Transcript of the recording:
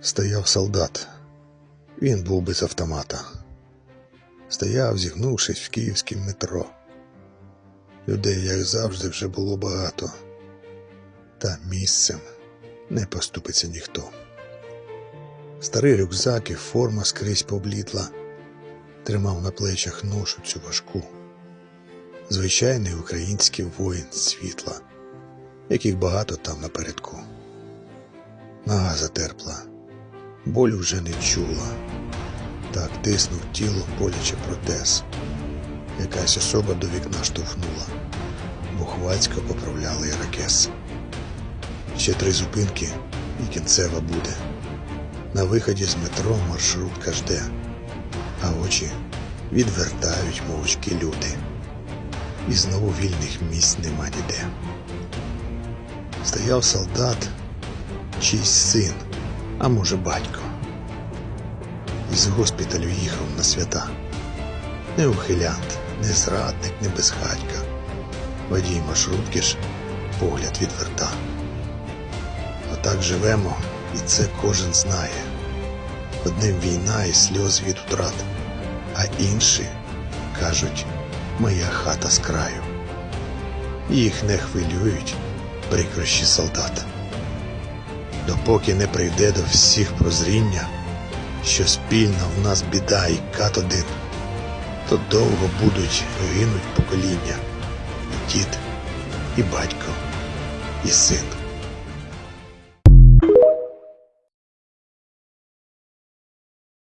Стояв солдат. Він був без автомата. Стояв, зігнувшись в київському метро. Людей, як завжди, вже було багато. Та місцем не поступиться ніхто. Старий рюкзак і форма скрізь поблідла, тримав на плечах ношу цю важку. Звичайний український воїн світла, яких багато там напередку. Нога затерпла, боль уже не чула. Так тиснув тіло боляче протез. Якась особа до вікна штовхнула. Бухвацько поправляли іракес. Ще три зупинки і кінцева буде. На виході з метро маршрутка жде, а очі відвертають мовчки люди. І знову вільних місць нема ніде. Стояв солдат, чийсь син, а може батько. Із госпіталю їхав на свята. Не ухилянт, не зрадник, не безхатька. Водій маршрутки ж погляд відверта. Отак живемо, і це кожен знає. Одним війна і сльоз від утрат, а інші кажуть, моя хата з краю. Їх не хвилюють прикрощі солдат. Допоки не прийде до всіх прозріння, що спільна в нас біда і кат один, то довго будуть гинуть покоління, і дід, і батько, і син.